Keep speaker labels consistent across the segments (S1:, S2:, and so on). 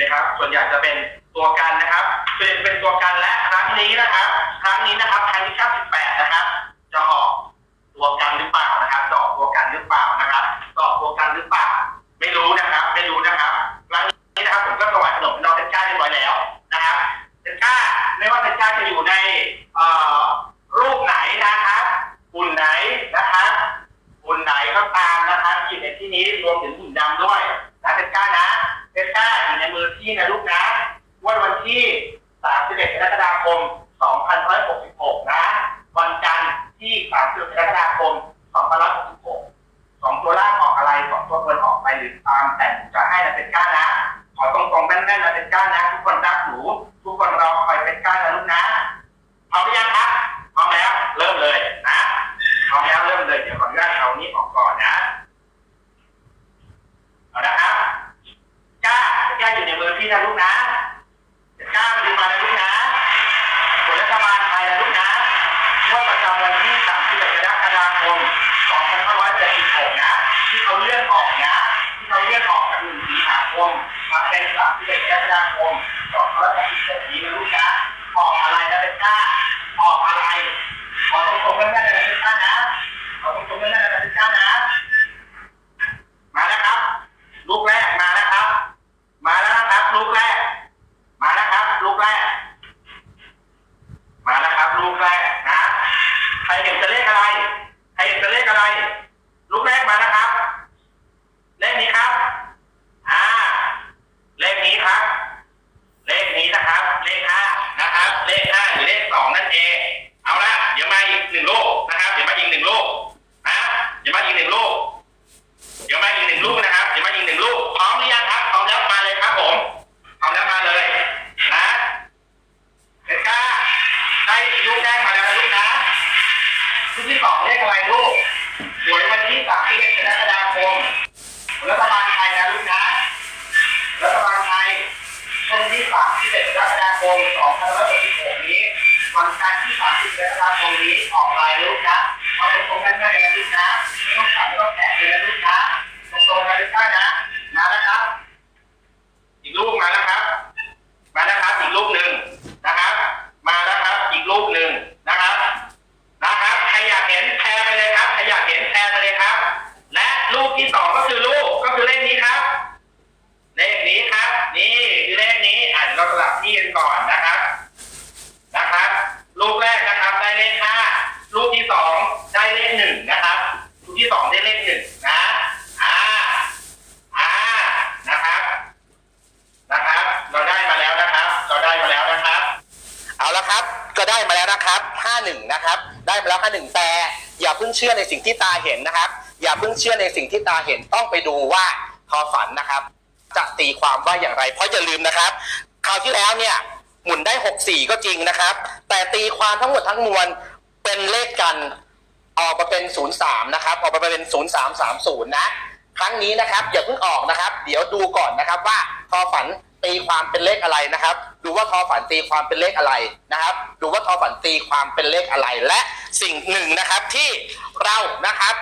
S1: นะครับ ส่วนใหญ่จะเป็นตัวกันนะครับเป็นเป็นตัวกันและครั้งนี้นะครับ ครั้งนี้นะครับไทยวิชั่น18 นะครับ หรือความแต่หนูจะให้นะเป็นก้านะ ขอตรงๆแน่นๆนะเป็นก้านะ ทุกคนรักหนู ทุกคนรอคอยเป็นก้านะลูกนะ ชุดที่สองเลขอะไรลูกหวยวันที่สามที่เอ็ดกรกฎาคมรัฐบาลไทยนะลูกนะรัฐบาลไทยวันที่สามที่เอ็ดกรกฎาคมสองพันห้าร้อยหกสิบหกนี้วันจันทร์ที่สามสิบกรกฎาคมนี้ออกลายลูกนะขอตรงๆกันได้เลยนะลูกนะไม่ต้องขาบไม่ต้องแตะเลยนะลูกนะตรงๆกันได้นะ เชื่อในสิ่งที่ตาเห็นนะครับ อย่าเพิ่งเชื่อในสิ่งที่ตาเห็นต้องไปดูว่าทอฝันนะครับ จะตีความว่าอย่างไร เพราะอย่าลืมนะครับ คราวที่แล้วเนี่ยหมุนได้ 64 ก็จริงนะครับ แต่ตีความทั้งหมดทั้งมวลเป็นเลขกันออกมาเป็น0ูนย์สามนะครับ ออกมาเป็นศูน
S2: ย์สามสามศูนย์นะ
S1: ครั้งนี้นะครับอย่าเพิ่งออกนะครับ เดี๋ยวดูก่อนนะครับว่าทอฝัน ตีความเป็นเลขอะไรนะครับ ดูว่าทอฝันตีความเป็นเลขอะไรนะครับ ดูว่าทอฝันตีความเป็นเลขอะไร และสิ่งหนึ่งนะครับที่เรานะครับ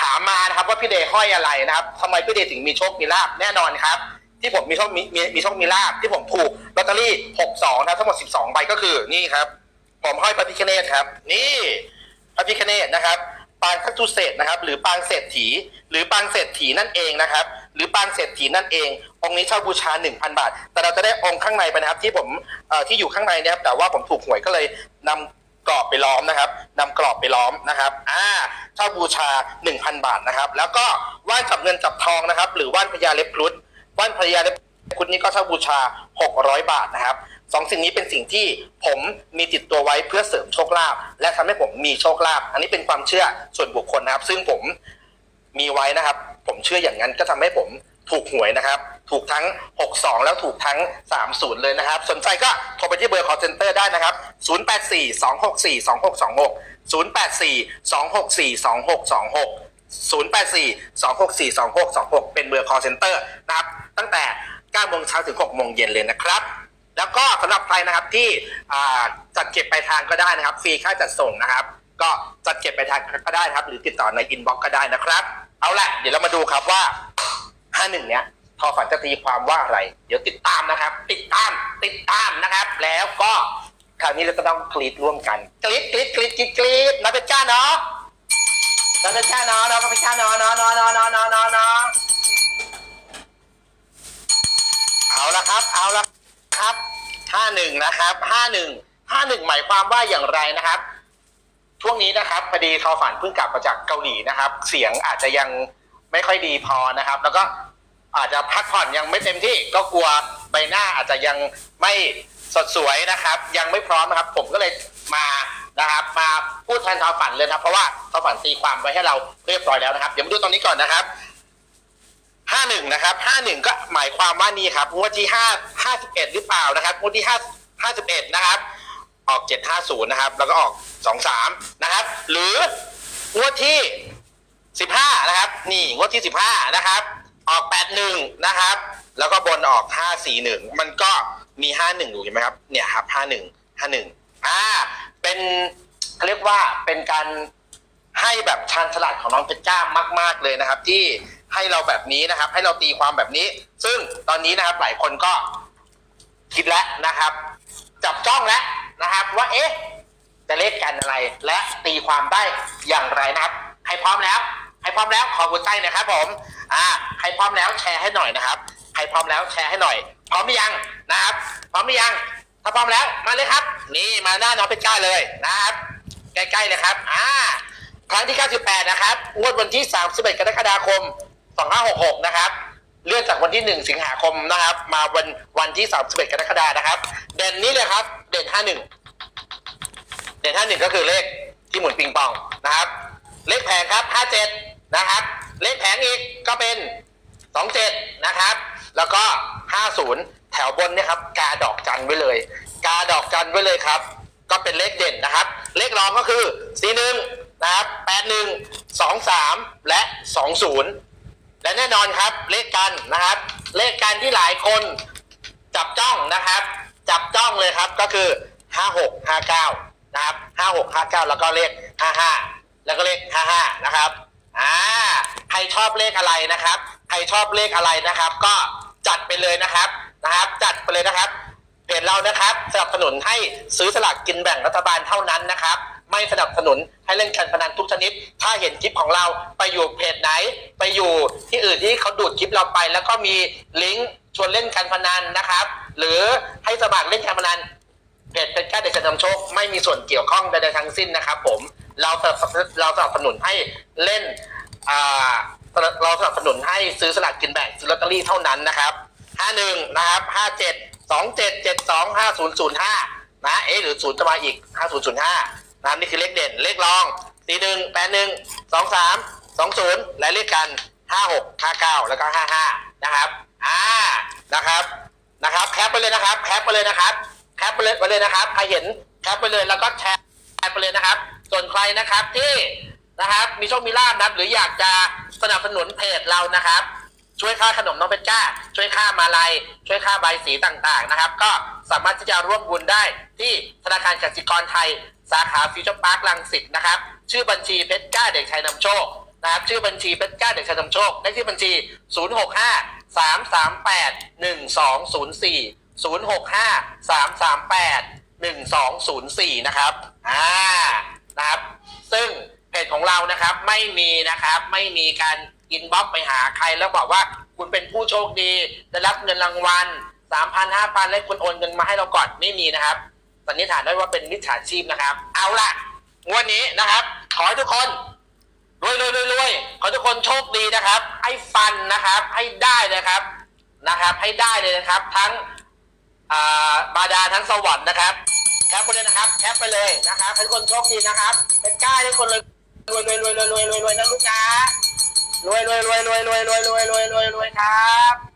S1: ถามมานะครับว่าพี่เดย์ห้อยอะไรนะครับทำไมพี่เดย์ถึงมีโชคมีลาบแน่นอนครับ ที่ผมมีโชคมีมีมีโชคมีลาบที่ผมถูกลอตเตอรี่62นะครับทั้งหมดสิบสองใบก็คือนี่ครับ ผมห้อยพระพิคเนตครับ นี่พระพิคเนตนะครับา
S2: งคัตุเศษนะครับ หรือปางเศรษฐี หรือปางเศรษฐีนั่นเองนะครับ หรือปางเศรษฐีนั่นเอง องค์นี้เช่าบูชา 1,000 บาท แต่เราจะได้องค์ข้างในไปนะครับ ที่ผมที่อยู่ข้างในเนะครับแต่ว่าผมถูกหวยก็เลยนำกรอบไปล้อมนะครับนำกรอบไปล้อมนะครับ อ่าเช่าบูชา 1,000 บาทนะครับ แล้วก็ว่านจับเงินจับทองนะครับ หรือว่านพญาเล็บครุฑว่านพญาเล็บคุณนี่ก็เช่าบูชา 600 บาทนะครับ สองสิ่งนี้เป็นสิ่งที่ผมมีติดตัวไว้เพื่อเสริมโชคลาภและทำให้ผมมีโชคลาภอันนี้เป็นความเชื่อส่วนบุคคลนะครับ ซึ่งผมมีไว้นะครับ ผมเชื่ออย่างนั้นก็ทำให้ผมถูกหวยนะครับ ถูกทั้ง 62 แล้วถูกทั้ง 30 เลยนะครับ สนใจก็โทรไปที่เบอร์ call center ได้นะครับ 084 264 2626 084 264 2626 084 264 2626 เป็นเบอร์ call center นะครับ ตั้งแต่9โมงเช้าถึง6โมงเย็นเลยนะครับ แล้วก็สำหรับใครนะครับที่จัดเก็บปลายทางก็ได้นะครับ ฟรีค่าจัดส่งนะครับ ก็จัดเก็บปลายทางก็ได้ครับ หรือติดต่อในอินบ็อกซ์ก็ได้นะครับ เอาละเดี๋ยวเรามาดูครับว่า 51 เนี้ยทอฝันจะตีความว่าอะไร เดี๋ยวติดตามนะครับ ติดตามติดตามนะครับ แล้วก็คราวนี้เราก็ต้องกรีดร่วมกันกรีดกรีดกรีดกรีดกรีดนับเป็นจ้าเนาะนับเป็นจ้าเนาะนับเป็นจ้าเนาะเนาะเนาะเนาะเนาะเนาะเอาละครับ เอาละ ครับเอาละครับ51นะครับ51 51หมายความว่าอย่างไรนะครับ ช่วงนี้นะครับพอดีทอฝันเพิ่งกลับมาจากเกาหลีนะครับ เสียงอาจจะยังไม่ค่อยดีพอนะครับ แล้วก็อาจจะพักผ่อนยังไม่เต็มที่ก็กลัวใบหน้าอาจจะยังไม่สดสวยนะครับ ยังไม่พร้อมนะครับ ผมก็เลยมานะครับ มาพูดแทนทอฝันเลยนะครับ เพราะว่าทอฝันตีความไว้ให้เราเรียบร้อยแล้วนะครับ เดี๋ยวมาดูตรงนี้ก่อนนะครับ ห้าหนึ่งนะครับห้าหนึ่งก็หมายความว่านี่ครับงวดที่ห้าห้าสิบเอ็ดหรือเปล่านะครับงวดที่ห้าห้าสิบเอ็ดนะครับ ออกเจ็ดห้าศูนย์นะครับ แล้วก็ออกสองสามนะครับ หรืองวดที่สิบห้านะครับ นี่งวดที่สิบห้านะครับ ออกแปดหนึ่งนะครับ แล้วก็บนออกห้าสี่หนึ่งมันก็มีห้าหนึ่งอยู่เห็นไหมครับ เนี่ยครับห้าหนึ่งห้าหนึ่งอ่าเป็นเรียกว่าเป็นการ ให้แบบชาญฉลาดของน้องเพชรจ้ามาก ๆเลยนะครับ ที่ให้เราแบบนี้นะครับ ให้เราตีความแบบนี้ ซึ่งตอนนี้นะครับหลายคนก็คิดแล้วนะครับ จับจ้องแล้วนะครับ ว่าเอ๊ะ จะเลขกันอะไร และตีความได้อย่างไรนะครับใครพร้อมแล้วใครพร้อมแล้วขอหัวใจนะครับผมอ่าใครพร้อมแล้วแชร์ให้หน่อยนะครับใครพร้อมแล้วแชร์ให้หน่อย พร้อมหรือยังนะครับ พร้อมหรือยัง ถ้าพร้อมแล้วมาเลยครับ นี่มาหน้าน้องเพชรจ้าเลยนะครับ ใกล้ๆเลยครับ อ่า ครั้งที่ 98 นะครับงวดวันที่ 31 กรกฎาคม 2566 นะครับ เลื่อนจากวันที่ 1 สิงหาคมนะครับ มาวันวันที่ 31 กรกฎาคมนะครับ เด่นนี้เลยครับ เด่น 51 เด่น 51 ก็คือเลขที่หมุนปิงปองนะครับ เลขแผงครับ 57 นะครับ เลขแผงอีกก็เป็น 27 นะครับ แล้วก็ 50 แถวบนเนี่ยครับ กาดอกจันไว้เลย กาดอกจันไว้เลยครับ ก็เป็นเลขเด่นนะครับ เลขรองก็คือ 41 นะครับ81 23และ20และแน่นอนครับเลขกันนะครับ เลขกันที่หลายคนจับจ้องนะครับ จับจ้องเลยครับก็คือ56 59นะครับ56 59แล้วก็เลข55แล้วก็เลข55นะครับอ่าใครชอบเลขอะไรนะครับใครชอบเลขอะไรนะครับ ก็จัดไปเลยนะครับนะครับ จัดไปเลยนะครับเพจเรานะครับสนับสนุนให้ซื้อสลากกินแบ่งรัฐบาลเท่านั้นนะครับ ไม่สนับสนุน ให้เล่นการพนันทุกชนิด ถ้าเห็นคลิปของเราไปอยู่เพจไหน ไปอยู่ที่อื่นที่เขาดูดคลิปเราไป แล้วก็มีลิงก์ชวนเล่นการพนันนะครับ หรือให้สมัครเล่นการพนันเพจเป็นแค่เด็กจะนำโชคไม่มีส่วนเกี่ยวข้องใดๆทั้งสิ้นนะครับ ผมเราสนับเราสนับสนุนให้เล่นอ่าเราสนับสนุนให้ซื้อสลากกินแบ่งซื้อลอตเตอรี่เท่านั้นนะครับห้าหนึ่งนะครับห้าเจ็ดสองเจ็ดเจ็ดสองห้าศูนย์ศูนย์ห้านะ เอ๊หรือศูนย์จะมาอีกห้าศู นะครับนี่คือเลขเด่นเลขรองสี่หนึ่งแปดหนึ่งสองสามสองศูนย์และเลขกันห้าหกห้าเก้าแล้วก็ห้าห้านะครับอ่านะครับนะครับแคปไปเลยนะครับแคปไปเลยนะครับแคปไปเลยไปเลยนะครับใครเห็นแคปไปเลยแล้วก็แชร์ไปเลยนะครับ ส่วนใครนะครับที่นะครับมีโชคมีลาบนะหรืออยากจะสนับสนุนเพจเรานะครับ ช่วยค่าขนมน้องเพชรจ้า ช่วยค่ามาลัยช่วยค่าใบสีต่างๆนะครับ ก็สามารถที่จะร่วมบุญได้ที่ธนาคารกสิกรไทย สาขาฟิวเจอร์พาร์คลังสิตนะครับ ชื่อบัญชีเพชรจ้าเด็กชายนำโชคนะครับ ชื่อบัญชีเพชรจ้าเด็กชายนำโชคเลขที่บัญชี 065 338 1204 065 338 1204 นะครับ อ่า นะครับ ซึ่งเพจของเรานะครับไม่มีนะครับไม่มีการอินบ็อกไปหาใครแล้วบอกว่าคุณเป็นผู้โชคดีได้รับเงินรางวัลสามพันห้าพันแล้วคุณโอนเงินมาให้เราก่อนไม่มีนะครับ สันนิษฐานได้ว่าเป็นมิจฉาชีพนะครับ เอาล่ะงวันนี้นะครับ ขอให้ทุกคนรวยรวยรวยรวยขอให้ทุกคนโชคดีนะครับ ให้ฟันนะครับ ให้ได้นะครับนะครับ ให้ได้เลยนะครับ ทั้งอ่าบาดาทั้งสวรรค์นะครับแคปไปเลยนะครับแคปไปเลยนะครับให้ทุกคนโชคดีนะครับเป็นกล้าให้ทุกคนเลยรวยรวยรวยรวยรวยรวยรวยนะลูกนะรวยรวยรวยรวยรวยรวยรวยรวยรวยรวยครับ